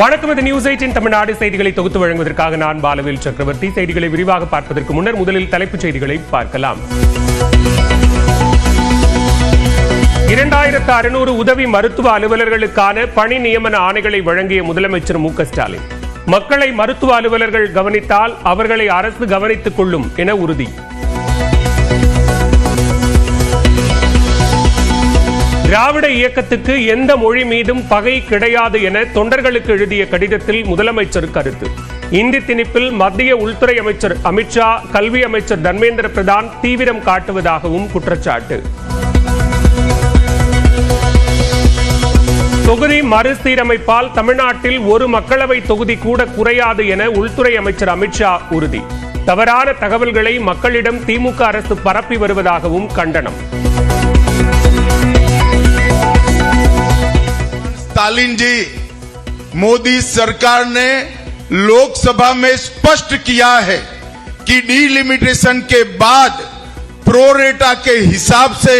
வணக்கம். இது news eighteen Tamil Nadu செய்திகளை தொகுத்து வழங்குவதற்காக நான் பாலவேல் சக்கரவர்த்தி. செய்திகளை விரிவாக பார்ப்பதற்கு முன்னர் முதலில் தலைப்புச் செய்திகளை பார்க்கலாம். இரண்டாயிரத்து அறுநூறு உதவி மருத்துவ அலுவலர்களுக்கான பணி நியமன ஆணைகளை வழங்கிய முதலமைச்சர் மு ஸ்டாலின். மக்களை மருத்துவ அலுவலர்கள் கவனித்தால் அவர்களை அரசு கவனித்துக் கொள்ளும் என உறுதி. திராவிட இயக்கத்துக்கு எந்த மொழி மீதும் பகை கிடையாது என தொண்டர்களுக்கு எழுதிய கடிதத்தில் முதலமைச்சர் கருத்து. இந்தி திணிப்பில் மத்திய உள்துறை அமைச்சர் அமித்ஷா கல்வி அமைச்சர் தர்மேந்திர பிரதான் தீவிரம் காட்டுவதாகவும் குற்றச்சாட்டு. தொகுதி மறுசீரமைப்பால் தமிழ்நாட்டில் ஒரு மக்களவை தொகுதி கூட குறையாது என உள்துறை அமைச்சர் அமித்ஷா உறுதி. தவறான தகவல்களை மக்களிடம் திமுக அரசு பரப்பி வருவதாகவும் கண்டனம். स्टालिन जी मोदी सरकार ने लोकसभा में स्पष्ट किया है कि डीलिमिटेशन के बाद प्रोरेटा के हिसाब से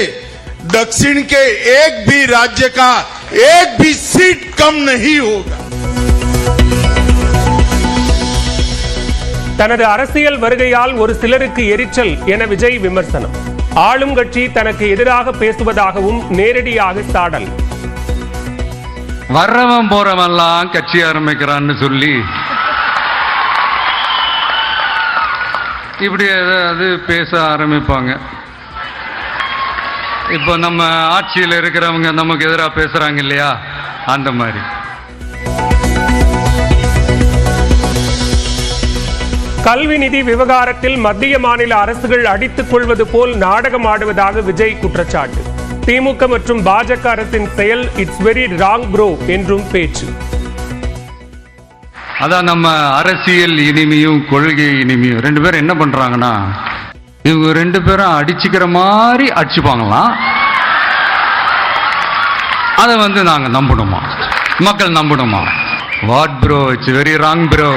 दक्षिण के एक भी राज्य का एक भी सीट कम नहीं होगा தனது அரசியல் வருகையால் ஒரு சிலருக்கு எரிச்சல் என விஜய் விமர்சனம் ஆளும் கட்சி தனக்கு எதிராக பேசுவதாகவும் நேரடியாக சாடல் வர்றவன் போறவெல்லாம் கட்சி ஆரம்பிக்கிறான்னு சொல்லி. இப்படி ஏதாவது பேச ஆரம்பிப்பாங்க. இப்போ நம்ம ஆட்சியில் இருக்கிறவங்க நமக்கு எதிராக பேசுகிறாங்க இல்லையா? அந்த மாதிரி. கல்வி நிதி விவகாரத்தில் மத்திய மாநில அரசுகள் அடித்துக் கொள்வது போல் நாடகம் ஆடுவதாக விஜய் குற்றச்சாட்டு. திமுக மற்றும் பாஜக அரசின் செயல் இட்ஸ் வெரி ராங் ப்ரோ என்றும் பேச்சு. அதான் நம்ம அரசியல் இனிமையும் கொள்கை இனிமையும். ரெண்டு பேரும் என்ன பண்றாங்கன்னா இவங்க ரெண்டு பேரும் அடிச்சுக்கிற மாதிரி அடிச்சுப்பாங்களாம். அதை வந்து நாங்கள் நம்பணுமா? மக்கள் நம்பணுமா? What bro it's very wrong bro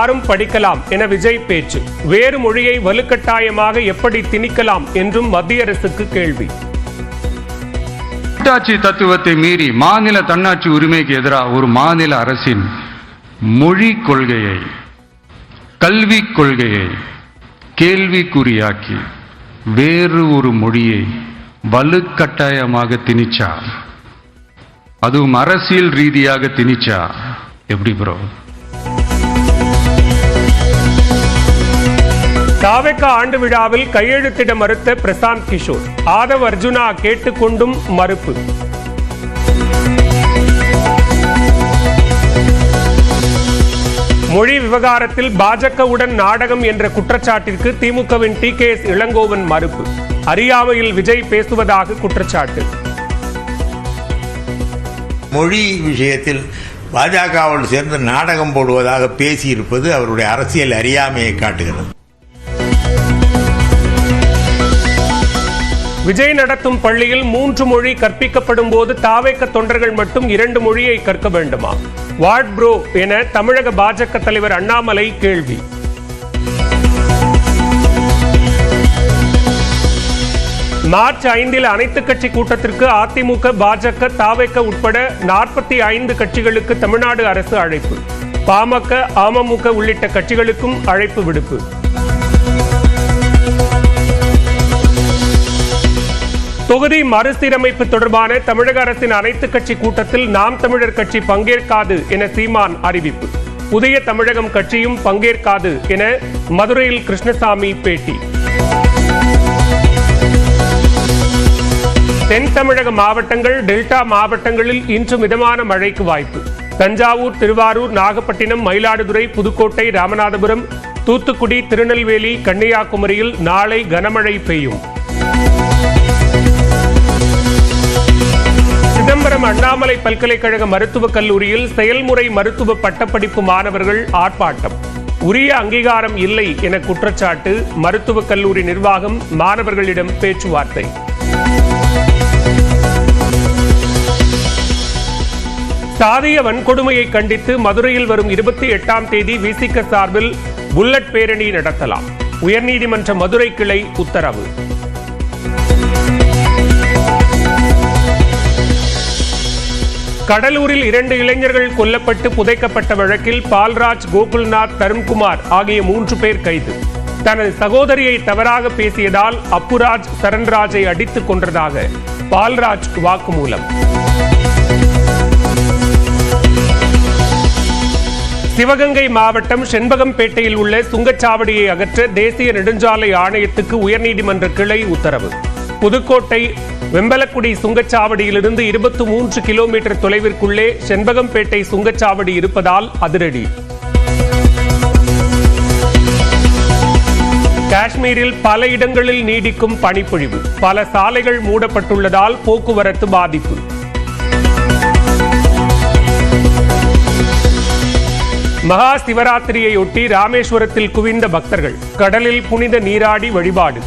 யாரும் படிக்கலாம் என விஜய் பேச்சு. வேறு மொழியை வலுக்கட்டாயமாக எப்படி திணிக்கலாம் என்றும் மத்திய அரசுக்கு கேள்வி. கூட்டாட்சி தத்துவத்தை மீறி மாநில தன்னாட்சி உரிமைக்கு எதிராக ஒரு மாநில அரசின் மொழி கொள்கையை கல்வி கொள்கையை கேள்விக்குறியாக்கி வேறு ஒரு மொழியை வலுக்கட்டாயமாக திணிச்சா அதுவும் அரசியல் ரீதியாக திணிச்சா எப்படி ப்ரோ தாவெக்க ஆண்டு விழாவில் கையெழுத்திட மறுத்த பிரசாந்த் கிஷோர். ஆதவ் அர்ஜுனா கேட்டுக்கொண்டும் மறுப்பு. மொழி விவகாரத்தில் பாஜகவுடன் நாடகம் என்ற குற்றச்சாட்டிற்கு திமுகவின் டி கே எஸ் இளங்கோவன் மறுப்பு. அறியாமையில் விஜய் பேசுவதாக குற்றச்சாட்டு. மொழி விஷயத்தில் பாஜகவோடு சேர்ந்து நாடகம் போடுவதாக பேசியிருப்பது அவருடைய அரசியல் அறியாமையை காட்டுகிறது. விஜய் நடத்தும் பள்ளியில் மூன்று மொழி கற்பிக்கப்படும் போது தாவேக்க தொண்டர்கள் மட்டும் இரண்டு மொழியை கற்க வேண்டுமா? வார்ட் ப்ரோ என தமிழக பாஜக தலைவர் அண்ணாமலை கேள்வி. மார்ச் ஐந்தில் அனைத்து கட்சி கூட்டத்திற்கு அதிமுக பாஜக தாவேக்க உட்பட நாற்பத்தி ஐந்து கட்சிகளுக்கு தமிழ்நாடு அரசு அழைப்பு. பாமக அமமுக உள்ளிட்ட கட்சிகளுக்கும் அழைப்பு விடுப்பு. தொகுதி மறுசீரமைப்பு தொடர்பான தமிழக அரசின் அனைத்து கட்சி கூட்டத்தில் நாம் தமிழர் கட்சி பங்கேற்காது என சீமான் அறிவிப்பு. புதிய தமிழகம் கட்சியும் பங்கேற்காது என மதுரையில் கிருஷ்ணசாமி பேட்டி. தென் தமிழக மாவட்டங்கள் டெல்டா மாவட்டங்களில் இன்று மிதமான மழைக்கு வாய்ப்பு. தஞ்சாவூர் திருவாரூர் நாகப்பட்டினம் மயிலாடுதுறை புதுக்கோட்டை ராமநாதபுரம் தூத்துக்குடி திருநெல்வேலி கன்னியாகுமரியில் நாளை கனமழை பெய்யும். சிதம்பரம் அண்ணாமலை பல்கலைக்கழக மருத்துவக் கல்லூரியில் செயல்முறை மருத்துவ பட்டப்படிப்பு மாணவர்கள் ஆர்ப்பாட்டம். உரிய அங்கீகாரம் இல்லை என குற்றச்சாட்டு மருத்துவக் கல்லூரி நிர்வாகம் மாணவர்களிடம் பேச்சுவார்த்தை. சாதிய வன்கொடுமையை கண்டித்து மதுரையில் வரும் இருபத்தி எட்டாம் தேதி விசிக சார்பில் புல்லட் பேரணி நடத்தலாம். உயர்நீதிமன்ற மதுரை கிளை உத்தரவு. கடலூரில் இரண்டு இளைஞர்கள் கொல்லப்பட்டு புதைக்கப்பட்ட வழக்கில் பால்ராஜ் கோகுல்நாத் தருண்குமார் ஆகிய மூன்று பேர் கைது. தனது சகோதரியை தவறாக பேசியதால் அப்புராஜ் சரண்ராஜை அடித்துக் கொன்றதாக பால்ராஜ் வாக்குமூலம். சிவகங்கை மாவட்டம் செண்பகம்பேட்டையில் உள்ள சுங்கச்சாவடியை அகற்ற தேசிய நெடுஞ்சாலை ஆணையத்துக்கு உயர்நீதிமன்ற கிளை உத்தரவு. புதுக்கோட்டை வெம்பலக்குடி சுங்கச்சாவடியிலிருந்து இருபத்தி மூன்று கிலோமீட்டர் தொலைவிற்குள்ளே செண்பகம்பேட்டை சுங்கச்சாவடி இருப்பதால் அதிரடி. காஷ்மீரில் பல இடங்களில் நீடிக்கும் பனிப்பொழிவு. பல சாலைகள் மூடப்பட்டுள்ளதால் போக்குவரத்து பாதிப்பு. மகா சிவராத்திரியையொட்டி ராமேஸ்வரத்தில் குவிந்த பக்தர்கள். கடலில் புனித நீராடி வழிபாடு.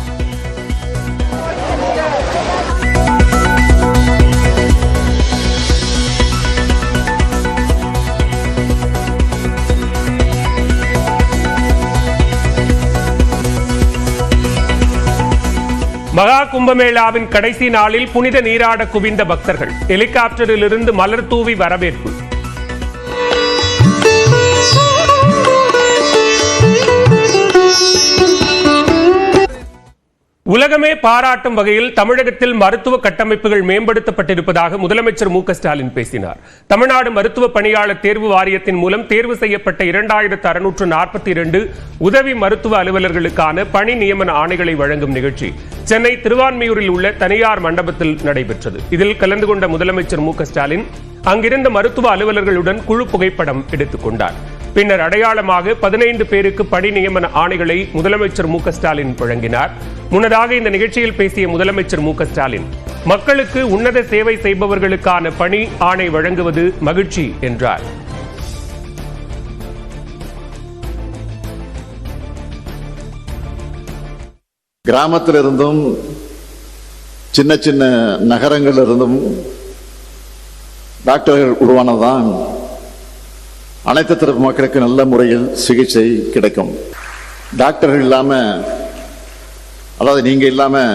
மகா கும்பமேளாவின் கடைசி நாளில் புனித நீராட குவிந்த பக்தர்கள் ஹெலிகாப்டரில் இருந்து மலர் தூவி வரவேற்பு. உலகமே பாராட்டும் வகையில் தமிழகத்தில் மருத்துவ கட்டமைப்புகள் மேம்படுத்தப்பட்டிருப்பதாக முதலமைச்சர் மு ஸ்டாலின் பேசினார். தமிழ்நாடு மருத்துவ பணியாளர் தேர்வு வாரியத்தின் மூலம் தேர்வு செய்யப்பட்ட இரண்டாயிரத்து அறுநூற்று நாற்பத்தி இரண்டு உதவி மருத்துவ அலுவலர்களுக்கான பணி நியமன ஆணைகளை வழங்கும் நிகழ்ச்சி சென்னை திருவான்மையூரில் உள்ள தனியார் மண்டபத்தில் நடைபெற்றது. இதில் கலந்து கொண்ட முதலமைச்சர் மு ஸ்டாலின் அங்கிருந்த மருத்துவ அலுவலர்களுடன் குழு புகைப்படம் எடுத்துக் கொண்டார். பின்னர் அடையாளமாக பதினைந்து பேருக்கு பணி நியமன ஆணைகளை முதலமைச்சர் மு ஸ்டாலின் வழங்கினார். முன்னதாக இந்த நிகழ்ச்சியில் பேசிய முதலமைச்சர் மு ஸ்டாலின் மக்களுக்கு உன்னத சேவை செய்பவர்களுக்கான பணி ஆணை வழங்குவது மகிழ்ச்சி என்றார். கிராமத்தில் இருந்தும் சின்ன சின்ன நகரங்கள் இருந்தும் டாக்டர்கள் உருவானதுதான் அனைத்து தரப்பு மக்களுக்கு நல்ல முறையில் சிகிச்சை கிடைக்கும். டாக்டர்கள் இல்லாமல் அதாவது நீங்கள் இல்லாமல்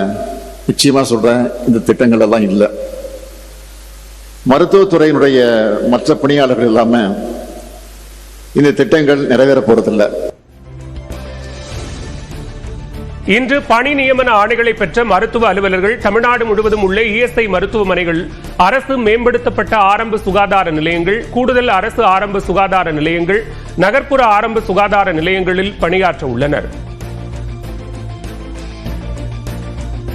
நிச்சயமாக சொல்கிறேன் இந்த திட்டங்கள் எல்லாம் இல்லை. மருத்துவத்துறையினுடைய மற்ற பணியாளர்கள் இல்லாமல் இந்த திட்டங்கள் நிறைவேற போகிறதில்லை இன்று பணி நியமன ஆணைகளை பெற்ற மருத்துவ அலுவலர்கள் தமிழ்நாடு முழுவதும் உள்ள இஎஸ்ஐ மருத்துவமனைகள் அரசு மேம்படுத்தப்பட்ட ஆரம்ப சுகாதார நிலையங்கள் கூடுதல் அரசு ஆரம்ப சுகாதார நிலையங்கள் நகர்ப்புற ஆரம்ப சுகாதார நிலையங்களில் பணியாற்ற உள்ளனர்.